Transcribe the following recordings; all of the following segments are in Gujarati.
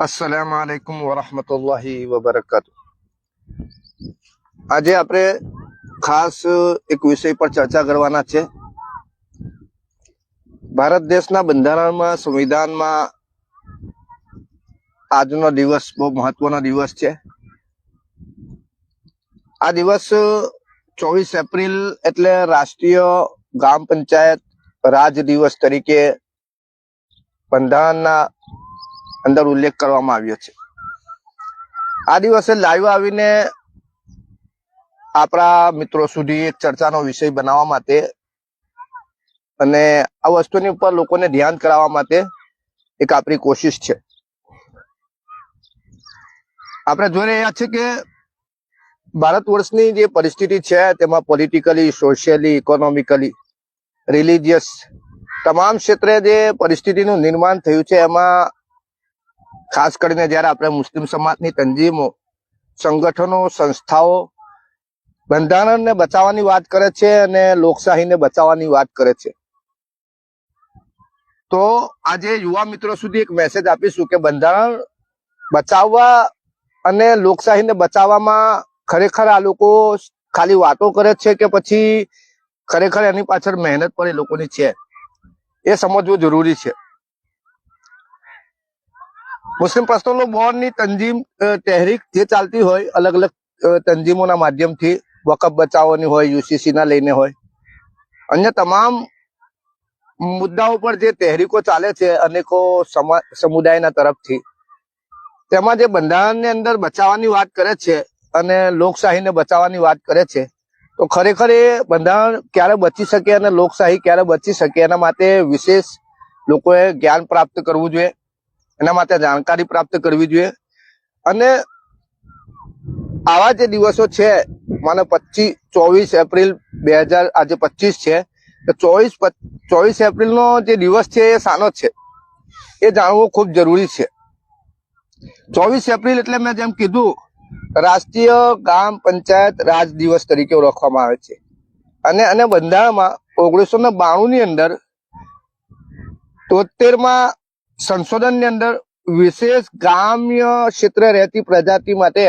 અસલામ આલેકુમ વરહમતુલ્લાહી વબરકાતુ આજે આપણે ખાસ એક વિષય પર ચર્ચા કરવાના છે. ભારત દેશના બંધારણમાં, સંવિધાનમાં આજનો દિવસ બહુ મહત્વનો દિવસ છે. આ દિવસ ચોવીસ એપ્રિલ એટલે રાષ્ટ્રીય ગ્રામ પંચાયત રાજ દિવસ તરીકે બંધારણના અંદર ઉલ્લેખ કરવામાં આવ્યો છે. આ દિવસે લાઈવ આવીને આપણા મિત્રો સુધી એક ચર્ચાનો વિષય બનાવવા માટે અને આ વસ્તુની ઉપર લોકોને ધ્યાન કરાવવા માટે એક આપણી કોશિશ છે. આપણે જોઈ રહ્યા છીએ કે ભારત વર્ષની જે પરિસ્થિતિ છે, તેમાં પોલિટિકલી સોશિયલી ઇકોનોમિકલી રિલિજિયસ તમામ ક્ષેત્રે જે પરિસ્થિતિનું નિર્માણ થયું છે, એમાં ખાસ કરીને જ્યારે આપણે મુસ્લિમ સમાજની તંજીમો, સંગઠનો, સંસ્થાઓ બંધારણને બચાવવાની વાત કરે છે અને લોકશાહીને બચાવવાની વાત કરે છે. તો આજે યુવા મિત્રો સુધી એક મેસેજ આપીશું કે બંધારણ બચાવવા અને લોકશાહીને બચાવવામાં ખરેખર આ લોકો ખાલી વાતો કરે છે કે પછી ખરેખર એની પાછળ મહેનત પણ એ લોકોની છે? એ સમજવું જરૂરી છે. મુસ્લિમ પર્સનલ બોર્ડની તંજીમ તહેરીક જે ચાલતી હોય અલગ અલગ તંજીમોના માધ્યમથી વકફ બચાવવાની હોય યુસીસી ના લઈને હોય. અન્ય તમામ મુદ્દાઓ પર જે તહેરીકો ચાલે છે, અનેકો સમા- સમુદાયના તરફથી, તેમાં જે બંધારણની અંદર બચાવવાની વાત કરે છે અને લોકશાહીને બચાવવાની વાત કરે છે, તો ખરેખર એ બંધારણ ક્યારે બચી શકે અને લોકશાહી ક્યારે બચી શકે એના માટે વિશેષ લોકોએ જ્ઞાન પ્રાપ્ત કરવું જોઈએ. એના માટે જાણકારી પ્રાપ્ત કરવી જોઈએ. અને આવા જે દિવસો છે, મને પચીસ ચોવીસ એપ્રિલ બે હજાર, આજે પચીસ છે ચોવીસ ચોવીસ એપ્રિલનો જે દિવસ છે એ સાનો છે. એ જાણવું ખૂબ જરૂરી છે. ચોવીસ એપ્રિલ એટલે મેં જેમ કીધું, રાષ્ટ્રીય ગ્રામ પંચાયત રાજ દિવસ તરીકે ઓળખવામાં આવે છે. અને અને બંધારણમાં ઓગણીસો ને બાણુંની અંદર તોતેરમાં સંશોધનની અંદર વિશેષ ગ્રામ્ય ક્ષેત્રે રહેતી પ્રજાતિ માટે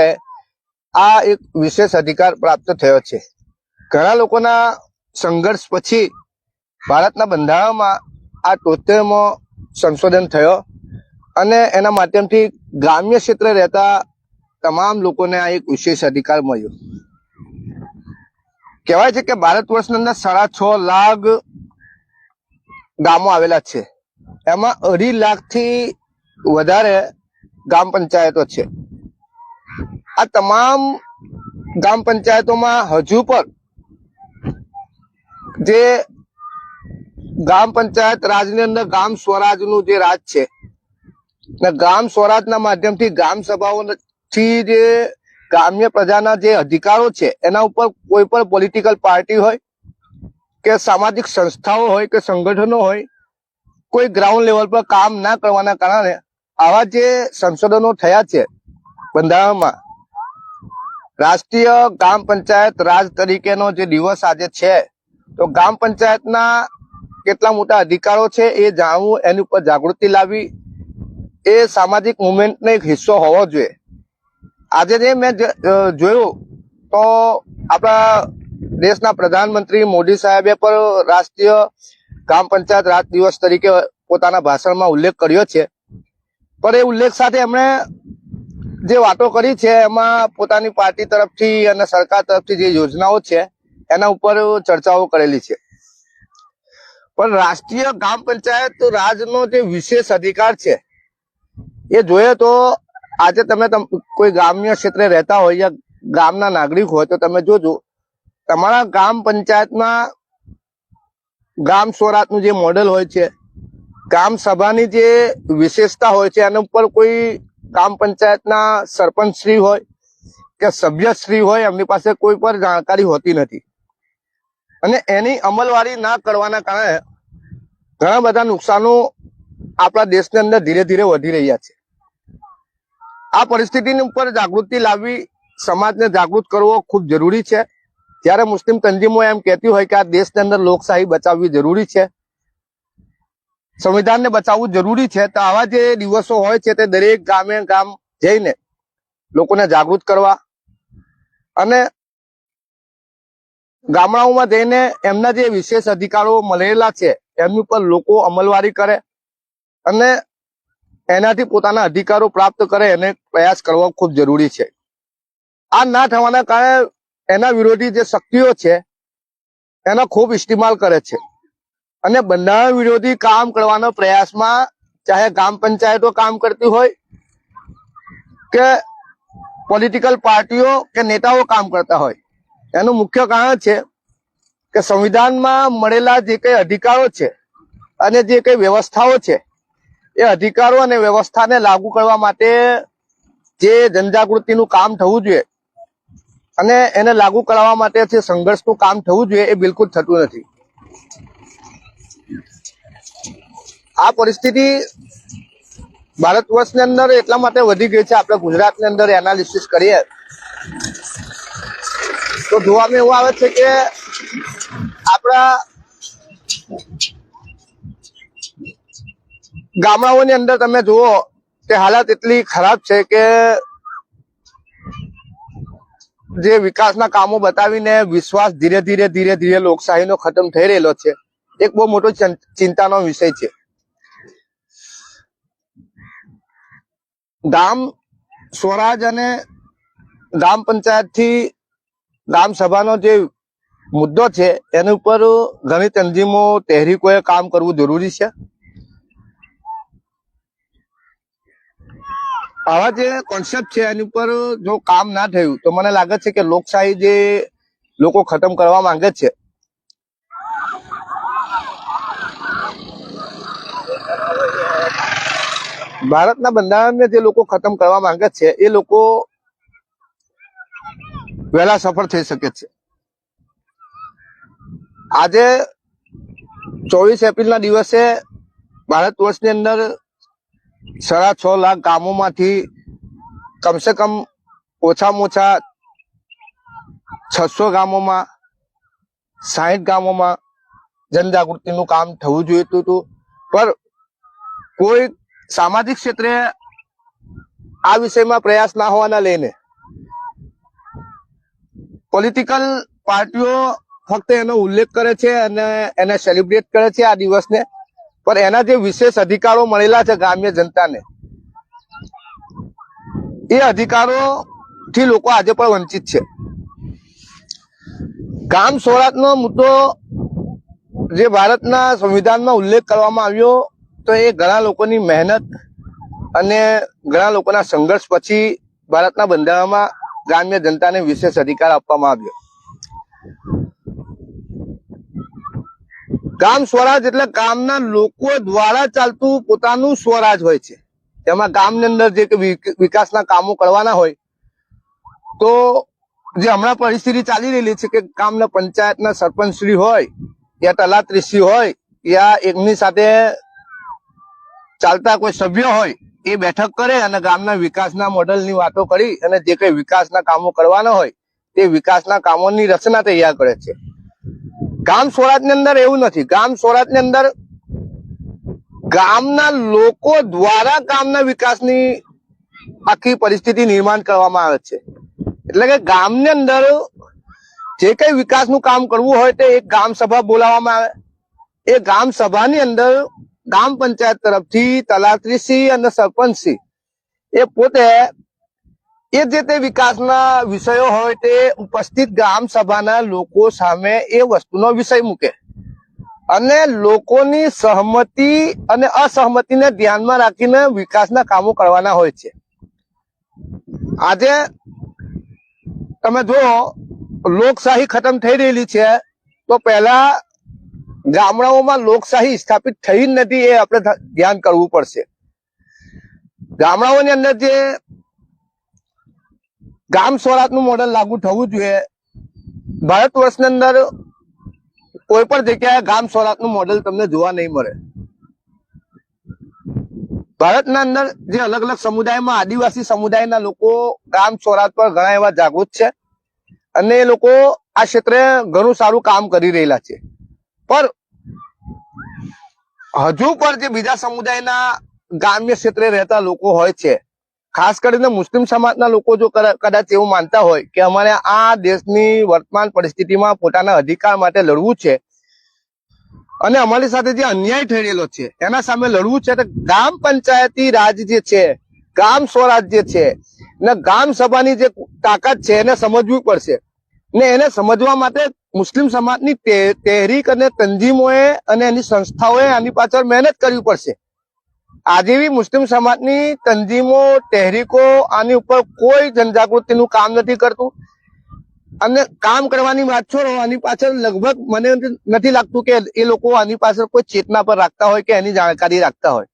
આ એક વિશેષ અધિકાર પ્રાપ્ત થયો છે. ઘણા લોકોના સંઘર્ષ પછી ભારતના બંધારણમાં આ તોતેરમો સંશોધન થયો અને એના માધ્યમથી ગ્રામ્ય ક્ષેત્રે રહેતા તમામ લોકોને આ એક વિશેષ અધિકાર મળ્યો. કહેવાય છે કે ભારત વર્ષની અંદર સાડા છ લાખ ગામો આવેલા છે. એમાં અઢી લાખથી વધારે ગ્રામ પંચાયતો છે. આ તમામ ગ્રામ પંચાયતોમાં હજુ પણ જે ગ્રામ પંચાયત રાજની અંદર ગ્રામ સ્વરાજનું જે રાજ છે ગ્રામ સ્વરાજના માધ્યમથી ગ્રામ સભાઓથી જે ગ્રામ્ય પ્રજાના જે અધિકારો છે, એના ઉપર કોઈ પણ પોલિટિકલ પાર્ટી હોય કે સામાજિક સંસ્થાઓ હોય કે સંગઠનો હોય કોઈ ગ્રાઉન્ડ લેવલ પર કામ ના કરવાના કારણે આવા જે સંશોધનો થયા છે બંધારણમાં, રાષ્ટ્રીય ગ્રામ પંચાયત રાજ તરીકેનો જે દિવસ આજે છે, તો ગ્રામ પંચાયતના કેટલા મોટા અધિકારો છે એ જાણવું એની ઉપર જાગૃતિ લાવવી એ સામાજિક મુવમેન્ટનો એક હિસ્સો હોવો જોઈએ. આજે જે મેં જોયું, તો આપણા દેશના પ્રધાનમંત્રી મોદી સાહેબે પણ રાષ્ટ્રીય ગ્રામ પંચાયત રાત દિવસ તરીકે પોતાના ભાષણમાં ઉલ્લેખ કર્યો છે. પણ એ ઉલ્લેખ સાથે એમણે જે વાતો કરી છે, એમાં પોતાની પાર્ટી તરફથી અને સરકાર તરફથી જે યોજનાઓ છે, એના ઉપર ચર્ચાઓ કરેલી છે. પણ રાષ્ટ્રીય ગ્રામ પંચાયત રાજનો જે વિશેષ અધિકાર છે, એ જોઈએ તો આજે તમે કોઈ ગ્રામ્ય ક્ષેત્રે રહેતા હોય યા ગામના નાગરિક હોય તો તમે જોજો, તમારા ગ્રામ પંચાયતમાં ગ્રામ સ્વરાજનું જે મોડેલ હોય છે ગ્રામ સભાની જે વિશેષતા હોય છે, એના ઉપર કોઈ ગ્રામ પંચાયતના સરપંચ શ્રી હોય કે સભ્યશ્રી હોય, એમની પાસે કોઈ પણ જાણકારી હોતી નથી. અને એની અમલવારી ના કરવાના કારણે ઘણા બધા નુકસાનો આપણા દેશની અંદર ધીરે ધીરે વધી રહ્યા છે. આ પરિસ્થિતિની ઉપર જાગૃતિ લાવવી સમાજને જાગૃત કરવો ખૂબ જરૂરી છે. જ્યારે મુસ્લિમ તંજીમો એમ કહેતી હોય કે આ દેશની અંદર લોકશાહી બચાવવી જરૂરી છે. સંવિધાનને બચાવવું જરૂરી છે. તો આવા જે દિવસો હોય છે તે દરેક ગામે ગામ જઈને લોકોને જાગૃત કરવા અને ગામડાઓમાં જઈને એમના જે વિશેષ અધિકારો મળેલા છે એમની ઉપર લોકો અમલવારી કરે અને એનાથી પોતાના અધિકારો પ્રાપ્ત કરે એને પ્રયાસ કરવો ખૂબ જરૂરી છે. આ ના થવાના કારણે એના વિરોધી જે શક્તિઓ છે, એનો ખૂબ ઇસ્તેમાલ કરે છે. અને બંધારણ વિરોધી કામ કરવાનો પ્રયાસમાં ચાહે ગ્રામ પંચાયતો કામ કરતી હોય, કે પોલિટિકલ પાર્ટીઓ કે નેતાઓ કામ કરતા હોય. એનું મુખ્ય કારણ છે કે સંવિધાનમાં મળેલા જે કઈ અધિકારો છે અને જે કઈ વ્યવસ્થાઓ છે, એ અધિકારો અને વ્યવસ્થાને લાગુ કરવા માટે જે જનજાગૃતિનું કામ થવું જોઈએ અને એને લાગુ કરાવવા માટે જે સંઘર્ષનું કામ થવું જોઈએ એ બિલકુલ થતું નથી. આ પરિસ્થિતિ ભારત વર્ષની અંદર એટલા માટે વધી ગઈ છે, આપણે ગુજરાતની અંદર એનાલિસિસ કરીએ. તો જોવામાં એવું આવે છે કે આપણા ગામડાઓની અંદર તમે જુઓ, તે હાલત એટલી ખરાબ છે કે જે વિકાસના કામો બતાવીને વિશ્વાસ ધીરે ધીરે ધીરે ધીરે લોકશાહીનો ખતમ થઈ રહેલો છે, એક બહુ મોટો ચિંતાનો વિષય છે. ગામ સ્વરાજ અને ગ્રામ પંચાયતથી ગ્રામ સભાનો જે મુદ્દો છે, એની ઉપર ઘણી તંજીમો, તહેરીકોએ કામ કરવું જરૂરી છે. આવા જે કોન્સેપ્ટ છે એની ઉપર જો કામ ના થયું, તો મને લાગે છે કે લોકશાહી જે લોકો ખતમ કરવા માંગે છે, ભારતના બંધારણને જે લોકો ખતમ કરવા માંગે છે, એ લોકો વહેલા સફળ થઈ શકે છે. આજે ચોવીસ એપ્રિલના દિવસે ભારત વર્ષની અંદર સાડા છ લાખ ગામોમાંથી કમસે કમ ઓછામાં ઓછા છસો ગામોમાં, સાહીઠ ગામોમાં જનજાગૃતિનું કામ થવું જોઈતું હતું. પણ કોઈ સામાજિક ક્ષેત્રે આ વિષયમાં પ્રયાસ ના હોવાના લઈને પોલિટિકલ પાર્ટીઓ ફક્ત એનો ઉલ્લેખ કરે છે અને એને સેલિબ્રેટ કરે છે આ દિવસને. પણ એના જે વિશેષ અધિકારો મળેલા છે ગ્રામ્ય જનતાને, એ અધિકારો થી લોકો આજે પણ વંચિત છે. ગામ સ્વરાજનો મુદ્દો જે ભારતના સંવિધાનમાં ઉલ્લેખ કરવામાં આવ્યો, તો એ ઘણા લોકોની મહેનત અને ઘણા લોકોના સંઘર્ષ પછી ભારતના બંધારણમાં ગ્રામ્ય જનતાને વિશેષ અધિકાર આપવામાં આવ્યો. ગામ સ્વરાજ એટલે ગામના લોકો દ્વારા ચાલતું પોતાનું સ્વરાજ હોય છે. તેમાં ગામની અંદર જે વિકાસના કામો કરવાના હોય, તો જે હમણાં પરિસ્થિતિ ચાલી રહેલી છે કે ગામના પંચાયતના સરપંચશ્રી હોય, યા તલાત્રીશ્રી હોય, યા એમની સાથે ચાલતા કોઈ સભ્ય હોય, એ બેઠક કરે અને ગામના વિકાસના મોડલની વાતો કરી અને જે કઈ વિકાસના કામો કરવાના હોય, તે વિકાસના કામોની રચના તૈયાર કરે છે. ગામ સ્વરાજની અંદર એવું નથી. ગામ સ્વરાજની અંદર ગામના લોકો દ્વારા ગામના વિકાસની આખી પરિસ્થિતિ નિર્માણ કરવામાં આવે છે. એટલે કે ગામની અંદર જે કઈ વિકાસનું કામ કરવું હોય તે એક ગામ સભા બોલાવવામાં આવે. એ ગામ સભાની અંદર ગામ પંચાયત તરફથી તલાત્રીશ્રી અને સરપંચશ્રી એ પોતે એ જે તે વિકાસના વિષયો હોય તે ઉપસ્થિત ગ્રામ સભાના લોકો સામે એ વસ્તુનો વિષય મૂકે. અને લોકોની સહમતિ અને અસહમતિને ધ્યાનમાં રાખીને વિકાસના કામો કરવાના હોય છે. આજે તમે જુઓ, લોકશાહી ખતમ થઈ રહેલી છે, તો પહેલા ગામડાઓમાં લોકશાહી સ્થાપિત થઈ જ નથી એ આપણે ધ્યાન કરવું પડશે. ગામડાઓની અંદર જે ગામ સ્વરાજનું મોડેલ લાગુ થવું જોઈએ. ભારત વર્ષની અંદર કોઈ પણ જગ્યાએ ગામ સ્વરાજનું મોડેલ તમને જોવા નહીં મળે. ભારતના અંદર જે અલગ અલગ સમુદાયમાં આદિવાસી સમુદાયના લોકો ગામ સ્વરાજ પર ઘણા એવા જાગૃત છે અને એ લોકો આ ક્ષેત્રે ઘણું સારું કામ કરી રહેલા છે. પણ હજુ પણ જે બીજા સમુદાયના ગ્રામ્ય ક્ષેત્રે રહેતા લોકો હોય છે ખાસ કરીને મુસ્લિમ સમાજના લોકો જો કદાચ એવું માનતા હોય કે અમારે આ દેશની વર્તમાન પરિસ્થિતિમાં પોતાના અધિકાર માટે લડવું છે અને અમારી સાથે જે અન્યાય થઈ રહેલો છે, એના સામે લડવું છે તો ગ્રામ પંચાયતી રાજ જે છે, ગ્રામ સ્વરાજ જે છે, ને ગ્રામ સભાની જે તાકાત છે, એને સમજવી પડશે. ને એને સમજવા માટે મુસ્લિમ સમાજની તહેરીક અને તંજીમોએ અને એની સંસ્થાઓએ આની પાછળ મહેનત કરવી પડશે. આજે બી મુસ્લિમ સમાજની તંજીમો, તહેરીકો આની ઉપર કોઈ જનજાગૃતિનું કામ નથી કરતું. અને કામ કરવાની વાત છોડો આની પાછળ લગભગ મને નથી લાગતું કે એ લોકો આની પાછળ કોઈ ચેતના પર રાખતા હોય કે એની જાણકારી રાખતા હોય.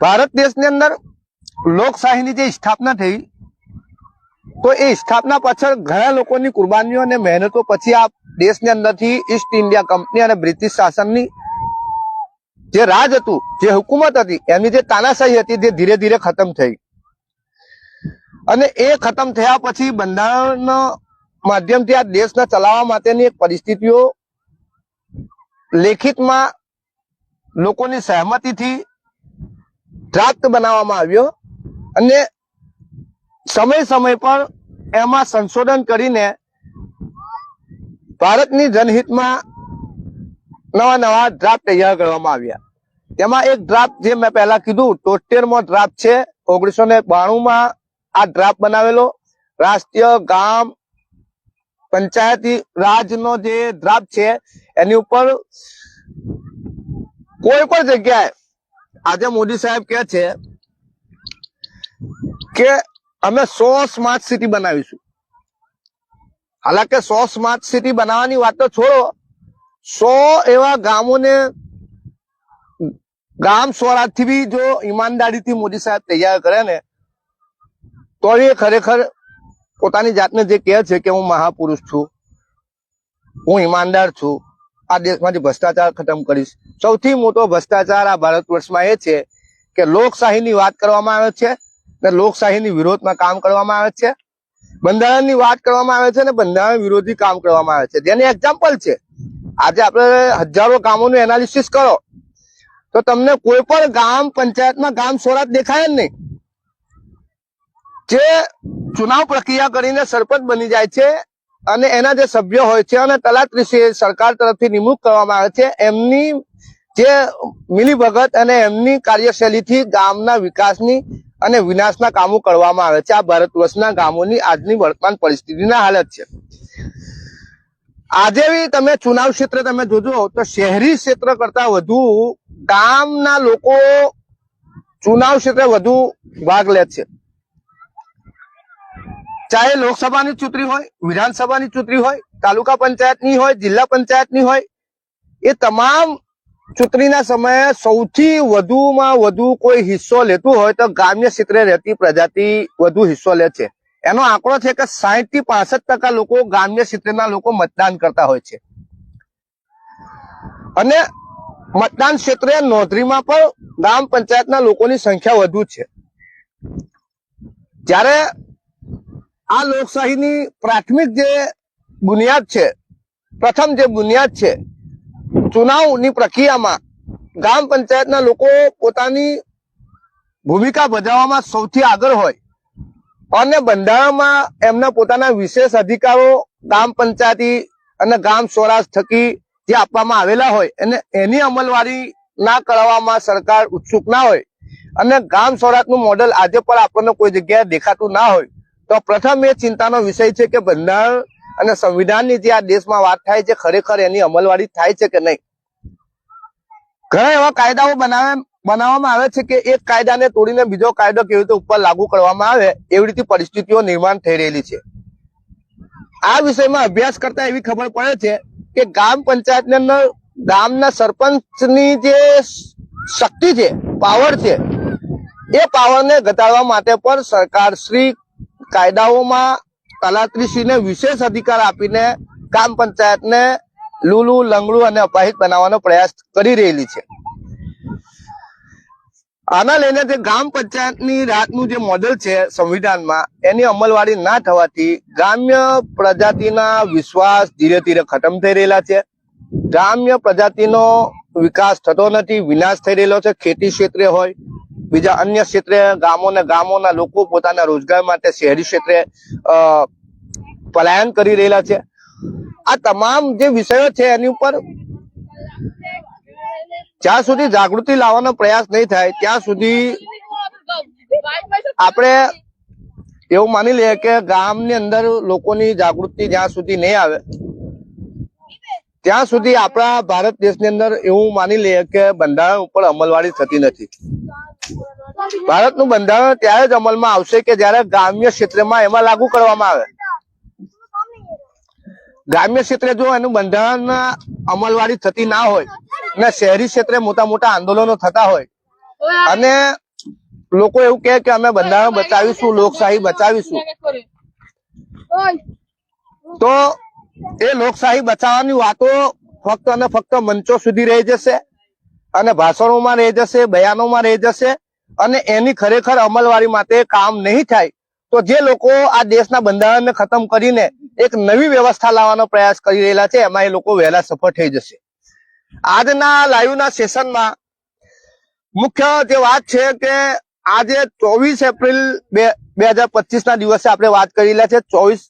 ભારત દેશની અંદર લોકશાહીની જે સ્થાપના થઈ, તો એ સ્થાપના પાછળ ઘણા લોકોની કુરબાનીઓ અને મહેનતો પછી આ દેશની અંદરથી ઈસ્ટ ઇન્ડિયા કંપની અને બ્રિટિશ શાસનની જે રાજ હતું, જે હુકુમત હતી, એની જે તાનાશાહી હતી જે ધીરે ધીરે ખતમ થઈ. અને એ ખતમ થયા પછી બંધારણ માધ્યમથી આ દેશને ચલાવવા માટેની એક પરિસ્થિતિઓ લેખિતમાં લોકોની સહમતિથી ડ્રાફ્ટ બનાવવામાં આવ્યો અને સમય સમય પર એમાં સંશોધન કરીને ભારતની જનહિતમાં નવા નવા ડ્રાફ્ટ તૈયાર કરવામાં આવ્યા. તેમાં એક ડ્રાફ્ટ જે મેં પહેલા કીધું, તોતેરમો ડ્રાફ્ટ છે. ઓગણીસો ને બાણું આ ડ્રાફ્ટ બનાવેલો. રાષ્ટ્રીય ગામ પંચાયતી રાજનો જે ડ્રાફ્ટ છે, એની ઉપર કોઈ પણ જગ્યાએ આજે મોદી સાહેબ કે છે કે અમે સો સ્માર્ટ સિટી બનાવીશું. હાલાકે સો સ્માર્ટ સિટી બનાવવાની વાત તો છોડો. સો એવા ગામોને ગામ સ્વરાજથી બી જો ઈમાનદારીથી મોદી સાહેબ તૈયાર કરે ને તો એ ખરેખર પોતાની જાતને જે કહે છે કે હું મહાપુરુષ છું, હું ઈમાનદાર છું, આ દેશમાંથી ભ્રષ્ટાચાર ખતમ કરીશ. સૌથી મોટો ભ્રષ્ટાચાર આ ભારત વર્ષમાં એ છે કે લોકશાહીની વાત કરવામાં આવે છે ને લોકશાહીની વિરોધમાં કામ કરવામાં આવે છે. બંધારણની વાત કરવામાં આવે છે ને બંધારણ વિરોધી કામ કરવામાં આવે છે. જેની એક્ઝામ્પલ છે. આજે આપણે હજારો કામોનું એનાલિસિસ કરો. તો તમને કોઈ પણ ગામ, પંચાયતમાં ગામ સ્વરાજ દેખાય જ નહીં. જે ચુનાવ પ્રક્રિયા કરીને સરપંચ બની જાય છે અને એના જે સભ્ય હોય છે અને તલાટરી સરકાર તરફથી નિમણૂક કરવામાં આવે છે, એમની જે મિલીભગત અને એમની કાર્યશૈલીથી ગામના વિકાસની અને વિનાશના કામો કરવામાં આવે છે. આ ભારત વર્ષના ગામોની આજની વર્તમાન પરિસ્થિતિના હાલત છે. આજે તમે ચુનાવ ક્ષેત્ર તમે જોજો, તો શહેરી ક્ષેત્ર કરતા વધુ ગામના લોકો ચુનાવ ક્ષેત્રે વધુ ભાગ લે છે. ચાહે લોકસભાની ચૂંટણી હોય, વિધાનસભાની ચૂંટણી હોય, તાલુકા પંચાયતની હોય, જિલ્લા પંચાયતની હોય, એ તમામ ચૂંટણીના સમયે સૌથી વધુમાં વધુ કોઈ હિસ્સો લેતું હોય તો ગ્રામ્ય ક્ષેત્રે રહેતી પ્રજાતિ વધુ હિસ્સો લે છે. એનો આંકડો છે કે સાહીઠથી પાસઠ ટકા લોકો ગ્રામ્ય ક્ષેત્રના લોકો મતદાન કરતા હોય છે. અને મતદાન ક્ષેત્રે નોંધણીમાં પણ ગ્રામ પંચાયતના લોકોની સંખ્યા વધુ છે. જ્યારે આ લોકશાહીની પ્રાથમિક જે બુનિયાદ છે, પ્રથમ જે બુનિયાદ છે, ચુનાવની પ્રક્રિયામાં ગ્રામ પંચાયતના લોકો પોતાની ભૂમિકા ભજવવામાં સૌથી આગળ હોય અને બંધારણમાં એમના પોતાના વિશેષ અધિકારો, ગ્રામ પંચાયતી અને ગ્રામ સ્વરાજ થકી જે આપવામાં આવેલા હોય અને એની અમલવારી ના કરવામાં સરકાર ઉત્સુક ના હોય. અને ગ્રામ સ્વરાજનું મોડેલ આજે પણ આપણને કોઈ જગ્યાએ દેખાતું ના હોય. તો પ્રથમ એ ચિંતાનો વિષય છે કે બંધારણ અને સંવિધાનની જે આ દેશમાં વાત થાય છે, ખરેખર એની અમલવારી થાય છે કે નહીં? ઘણા એવા કાયદાઓ બનાવે બનાવવામાં આવે છે કે એક કાયદાને તોડીને બીજો કાયદો કેવી રીતે ઉપર લાગુ કરવામાં આવે, એવી રીતે પરિસ્થિતિઓ નિર્માણ થઈ રહેલી છે. આ વિષયમાં અભ્યાસ કરતા એવી ખબર પડે છે કે ગ્રામ પંચાયતની અંદર ગામના સરપંચની જે શક્તિ છે, પાવર છે, એ પાવરને ઘટાડવા માટે પણ સરકાર શ્રી કાયદાઓમાં તલાત્રીશ્રીને વિશેષ અધિકાર આપીને ગ્રામ પંચાયતને લૂલું, લંગડું અને અપાહિત બનાવવાનો પ્રયાસ કરી રહેલી છે. આના લઈને જે ગ્રામ પંચાયતની રાતનું જે મોડેલ છે સંવિધાનમાં, એની અમલવારી ના થવાથી ગ્રામ્ય પ્રજાતિના વિશ્વાસ ધીરે ધીરે ખતમ થઈ રહેલા છે. ગ્રામ્ય પ્રજાતિનો વિકાસ થતો નથી, વિનાશ થઈ રહેલો છે, ખેતી ક્ષેત્રે હોય, બીજા અન્ય ક્ષેત્રે ગામોને ગામોના લોકો પોતાના રોજગાર માટે શહેરી ક્ષેત્રે પલાયન કરી રહેલા છે. આ તમામ જે વિષયો છે એની ઉપર જ્યાં સુધી જાગૃતિ લાવવાનો પ્રયાસ નહીં થાય, ત્યાં સુધી આપણે એવું માની લઈએ કે ગામની અંદર લોકોની જાગૃતિ જ્યાં સુધી નહીં આવે, ત્યાં સુધી આપણા ભારત દેશની અંદર એવું માની લઈએ કે બંધારણ ઉપર અમલવારી થતી નથી. ભારતનું બંધારણ ત્યારે જ અમલમાં આવશે કે જ્યારે ગ્રામ્ય ક્ષેત્રમાં એમાં લાગુ કરવામાં આવે. ગ્રામ્ય ક્ષેત્રે જો એનું બંધારણ અમલવારી થતી ના હોય અને શહેરી ક્ષેત્રે મોટા મોટા આંદોલનો થતા હોય. અને લોકો એવું કહે કે અમે બંધારણ બચાવીશું લોકશાહી બચાવીશું. તો એ લોકશાહી બચાવવાની વાતો ફક્ત અને ફક્ત મંચો સુધી રહી જશે અને ભાષણોમાં રહી જશે બયાનોમાં રહી જશે અને એની ખરેખર અમલવારી માટે કામ નહીં થાય તો જે લોકો આ દેશના બંધારણને ખતમ કરીને એક નવી વ્યવસ્થા લાવવાનો પ્રયાસ કરી રહેલા છે એમાં એ લોકો વહેલા સફળ થઈ જશે. આજના લાઈવના સેશનમાં મુખ્ય જે વાત છે કે આજે ચોવીસ એપ્રિલ બે હજાર પચીસ ના દિવસે આપણે વાત કરી છે ચોવીસ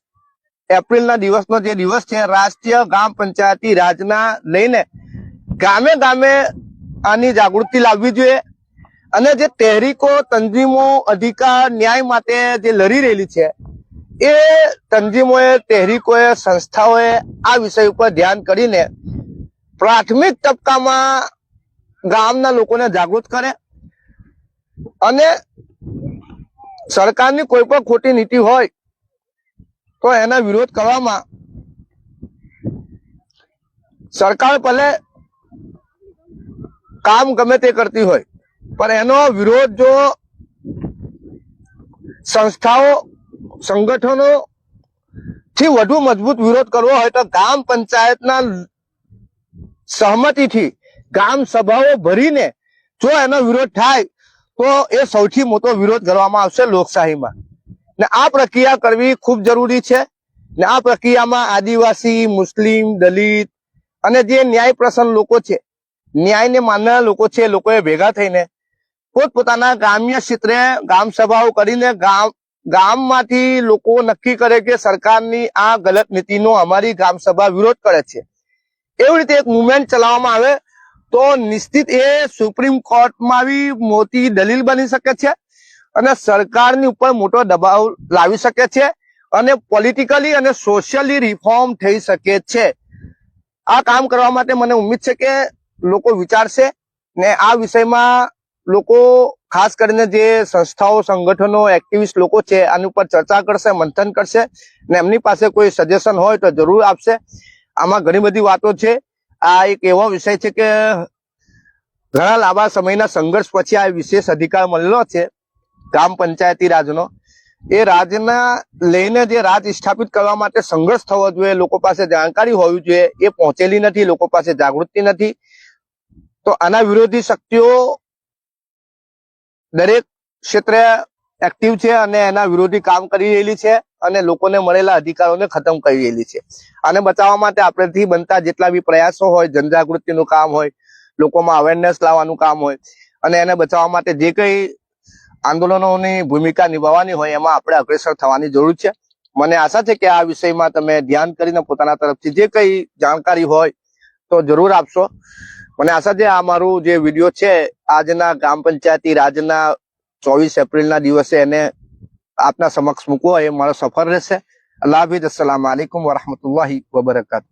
એપ્રિલ ના દિવસનો જે દિવસ છે, રાષ્ટ્રીય ગ્રામ પંચાયતી રાજના લઈને ગામે ગામે આની જાગૃતિ લાવવી જોઈએ. અને જે તહેરીકો, તંજીમો, અધિકાર, ન્યાય માટે જે લડી રહેલી છે, એ તંજીમોએ, તહેરીકોએ, સંસ્થાઓએ આ વિષય ઉપર ધ્યાન કરીને પ્રાથમિક તબક્કામાં ગામના લોકોને જાગૃત કરે અને સરકારની કોઈ પણ ખોટી નીતિ હોય તો એના વિરોધ કરવામાં સરકાર ભલે કામ ગમે તે કરતી હોય, પણ એનો વિરોધ જો સંસ્થાઓ સંગઠનો થી વધુ મજબૂત વિરોધ કરવો હોય તો ગ્રામ પંચાયતના સહમતિથી ગામ સભાઓ ભરીને જો એનો વિરોધ થાય, તો એ સૌથી મોટો વિરોધ કરવામાં આવશે લોકશાહીમાં. ને આ પ્રક્રિયા કરવી ખૂબ જરૂરી છે. ને આ પ્રક્રિયામાં આદિવાસી, મુસ્લિમ, દલિત અને જે ન્યાય પ્રસન્ન લોકો છે, ન્યાયને માનનારા લોકો છે લોકોએ ભેગા થઈને પોતપોતાના ગ્રામ્ય ક્ષેત્રે ગામ સભાઓ કરીને ગામ, ગામમાંથી લોકો નક્કી કરે કે સરકારની આ ગલત નીતિનો અમારી ગ્રામ સભા વિરોધ કરે છે. એવી રીતે એક મુવમેન્ટ ચલાવવામાં આવે, તો નિશ્ચિત એ સુપ્રીમ કોર્ટમાં આવી મોટી દલીલ બની શકે છે અને સરકારની ઉપર મોટો દબાવ લાવી શકે છે અને પોલિટિકલી અને સોશિયલી રિફોર્મ થઈ શકે છે. આ કામ કરવા માટે મને ઉમ્મીદ છે કે લોકો વિચારશે ને આ વિષયમાં લોકો, ખાસ કરીને જે સંસ્થાઓ, સંગઠનો એક્ટિવિસ્ટ લોકો છે, આની ઉપર ચર્ચા કરશે, મંથન કરશે ને એમની પાસે કોઈ સજેશન હોય તો જરૂર આપશે. આમાં ઘણી બધી વાતો છે. આ એક એવો વિષય છે કે ઘણા લાંબા સમયના સંઘર્ષ પછી આ વિશેષ અધિકાર મળેલો છે ગ્રામ પંચાયતી રાજનો. એ રાજના લઈને જે રાજ સ્થાપિત કરવા માટે સંઘર્ષ થવો જોઈએ લોકો પાસે જાણકારી હોવી જોઈએ, એ પહોંચેલી નથી લોકો પાસે જાગૃતિ નથી. તો આના વિરોધી શક્તિઓ દરેક ક્ષેત્રે એક્ટિવ છે અને એના વિરોધી કામ કરી રહેલી છે. અને લોકોને મળેલા અધિકારોને ખતમ કરી રહેલી છે. આને બચાવવા માટે આપણેથી બનતા જેટલા બી પ્રયાસો હોય, જનજાગૃતિનું કામ હોય, લોકોમાં અવેરનેસ લાવવાનું કામ હોય, અને એને બચાવવા માટે જે કંઈ આંદોલનોની ભૂમિકા નિભાવવાની હોય એમાં આપણે અગ્રેસર થવાની જરૂર છે. મને આશા છે કે આ વિષયમાં તમે ધ્યાન કરીને પોતાના તરફથી જે કંઈ જાણકારી હોય તો જરૂર આપશો. મને આશા છે આ મારું જે વીડિયો છે, આજના ગ્રામ પંચાયતી રાજના ચોવીસ એપ્રિલના દિવસે એને આપના સમક્ષ મૂકવો એ મારો સફર રહેશે. અલ્લાહ હાફિઝ. અસલામ આલિકુમ વરહમતુલ્લાહી વબરકાતુ